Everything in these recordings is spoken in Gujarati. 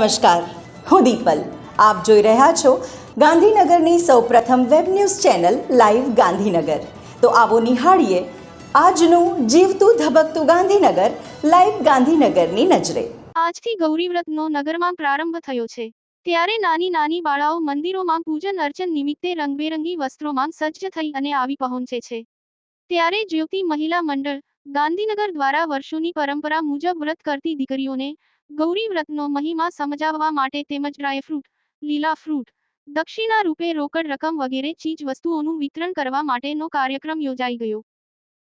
નમસ્કાર, હું દીપલ. આપ જોઈ રહ્યા છો ગાંધીનગરની સૌપ્રથમ web news channel live Gandhinagar. તો આવો નિહાળીએ આજનું જીવતું ધબકતું ગાંધીનગર, લાઈવ ગાંધીનગરની નજરે. આજથી ગૌરીવ્રતનો નગરમાં પ્રારંભ થયો છે. ત્યારે નાની નાની બાળાઓ મંદિરોમાં પૂજન અર્ચન નિમિત્તે રંગબેરંગી વસ્ત્રોમાં સજ્જ થઈ અને આવી પહોંચે છે. ત્યારે જ્યોતિ મહિલા મંડળ ગાંધીનગર દ્વારા વર્ષોની પરંપરા મુજબ વ્રત કરતી દીકરીઓને ગૌરી વ્રતનો મહિમા સમજાવવા માટે તેમજ ડ્રાયફ્રૂટ લીલા ફ્રૂટ, દક્ષિણા રૂપે રોકડ રકમ વગેરે ચીજ વસ્તુઓનું વિતરણ કરવા માટેનો કાર્યક્રમ યોજાઈ ગયો.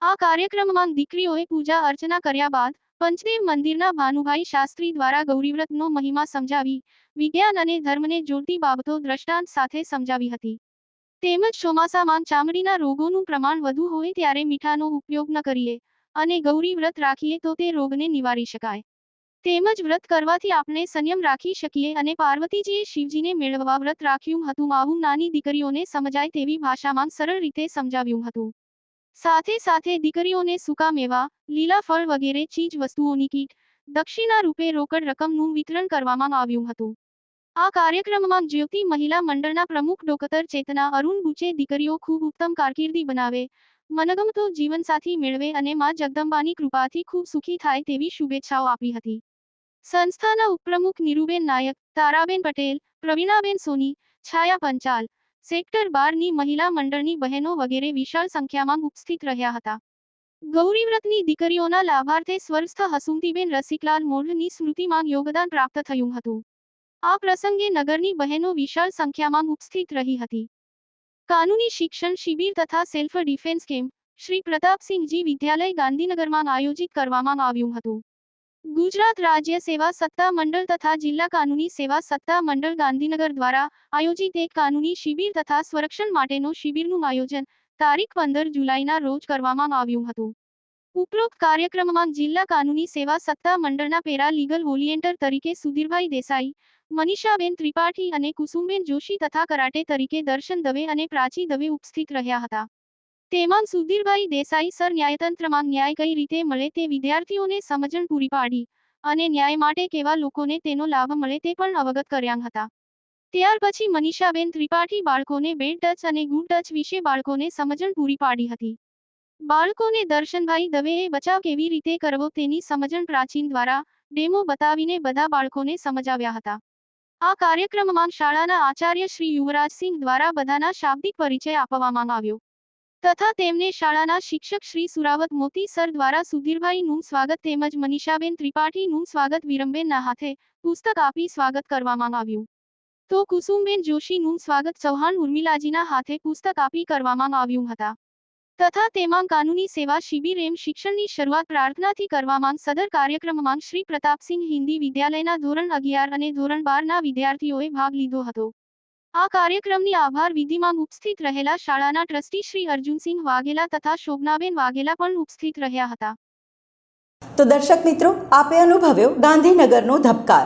આ કાર્યક્રમમાં દીકરીઓએ પૂજા અર્ચના કર્યા બાદ પંચદેવ મંદિરના ભાનુભાઈ શાસ્ત્રી દ્વારા ગૌરીવ્રતનો મહિમા સમજાવી, વિજ્ઞાન અને ધર્મને જોડતી બાબતો દ્રષ્ટાંત સાથે સમજાવી હતી. તેમજ ચોમાસામાં ચામડીના રોગોનું પ્રમાણ વધુ હોય ત્યારે મીઠાનો ઉપયોગ ન કરીએ અને ગૌરી વ્રત રાખીએ તો તે રોગને નિવારી શકાય. તેમજ વ્રત કરવાથી આપણે સંયમ રાખી શકીએ અને પાર્વતીજીએ શિવજીને મેળવવા વ્રત રાખ્યું હતું આવું નાની દીકરીઓને સમજાય તેવી ભાષામાં સરળ રીતે સમજાવ્યું હતું. સાથે સાથે દીકરીઓને સૂકા મેવા, લીલા ફળ વગેરે ચીજ વસ્તુઓની કીટ, દક્ષિણા રૂપે રોકડ રકમનું વિતરણ કરવામાં આવ્યું હતું. આ કાર્યક્રમમાં જ્યોતિ મહિલા મંડળના પ્રમુખ ડોક્ટર ચેતના અરુણ બુચે દીકરીઓ ખૂબ ઉત્તમ કારકિર્દી બનાવે મનગમતો જીવનસાથી મેળવે અને માં જગદંબાની કૃપાથી ખૂબ સુખી થાય તેવી શુભેચ્છાઓ આપી હતી. સંસ્થાના ઉપપ્રમુખ નીરુબેન નાયક, તારાબેન પટેલ, પ્રવીણાબેન સોની, છાયા પંચાલ, સેક્ટર બારની મહિલા મંડળની બહેનો વગેરે વિશાળ સંખ્યામાં ઉપસ્થિત રહ્યા હતા. ગૌરીવ્રતની દીકરીઓના લાભાર્થે સ્વર્ગસ્થ હસુમતીબેન રસિકલાલ મોઢની સ્મૃતિમાં યોગદાન પ્રાપ્ત થયું હતું. આ પ્રસંગે નગરની બહેનો વિશાળ સંખ્યામાં ઉપસ્થિત રહી હતી. કાનૂની શિક્ષણ શિબિર તથા self defence camp Shri Pratapsinhji વિદ્યાલય ગાંધીનગરમાં આયોજિત કરવામાં આવ્યું હતું. ગુજરાત રાજ્ય સેવા સત્તા મંડળ તથા જિલ્લા કાનૂની સેવા સત્તા મંડળ ગાંધીનગર દ્વારા આયોજિત એક કાનૂની શિબિર તથા સ્વરક્ષણ માટેનો શિબિરનું આયોજન તારીખ પંદર જુલાઈના રોજ કરવામાં આવ્યું હતું. ઉપરોક્ત કાર્યક્રમમાં જિલ્લા કાનૂની સેવા સત્તા મંડળના પેરા લીગલ વોલિયન્ટર તરીકે સુધીરભાઈ દેસાઈ મનીષાબેન ત્રિપાઠી અને કુસુમબેન જોશી તથા કરાટે તરીકે દર્શન દવે અને પ્રાચી દવે ઉપસ્થિત રહ્યા હતા. તેમાં સુધીરભાઈ દેસાઈ સર ન્યાયતંત્રમાં ન્યાય કઈ રીતે મળે તે વિદ્યાર્થીઓને સમજણ પૂરી પાડી અને ન્યાય માટે કેવા લોકોને તેનો લાભ મળે તે પણ અવગત કર્યા હતા. ત્યાર પછી મનીષાબેન ત્રિપાઠી બાળકોને બેડ ટચ અને ગુડ ટચ વિશે બાળકોને સમજણ પૂરી પાડી હતી. બાળકોને દર્શનભાઈ દવેએ બચાવ કેવી રીતે કરવો તેની સમજણ પ્રાચીન દ્વારા ડેમો બતાવીને બધા બાળકોને સમજાવ્યા હતા. આ કાર્યક્રમમાં શાળાના આચાર્ય શ્રી યુવરાજસિંહ દ્વારા બધાના શાબ્દિક પરિચય આપવામાં આવ્યો. તથા તેમને શાળાના શિક્ષક શ્રી સુરાવત મોતી સર દ્વારા સુધીરભાઈનું સ્વાગત તેમજ મનીષાબેન ત્રિપાઠીનું સ્વાગત વિરમબેનના હાથે પુસ્તક આપી સ્વાગત કરવામાં આવ્યું. તો કુસુમબેન જોશીનું સ્વાગત ચૌહાણ ઉર્મિલાજીના હાથે પુસ્તક આપી કરવામાં આવ્યું હતા. તથા તેમાં કાનૂની સેવા શિબિર એમ શિક્ષણની શરૂઆત પ્રાર્થનાથી કરવામાં સદર કાર્યક્રમમાં શ્રી પ્રતાપસિંહ હિન્દી વિદ્યાલયના ધોરણ અગિયાર અને ધોરણ બારના વિદ્યાર્થીઓએ ભાગ લીધો હતો. આ કાર્યક્રમની આભાર વિધિમાં ઉપસ્થિત રહેલા શાળાના ટ્રસ્ટી શ્રી અર્જુનસિંહ વાઘેલા તથા શોભનાબેન વાઘેલા પણ ઉપસ્થિત રહ્યા હતા. તો દર્શક મિત્રો, આપે અનુભવ્યો ગાંધીનગરનો ધબકાર.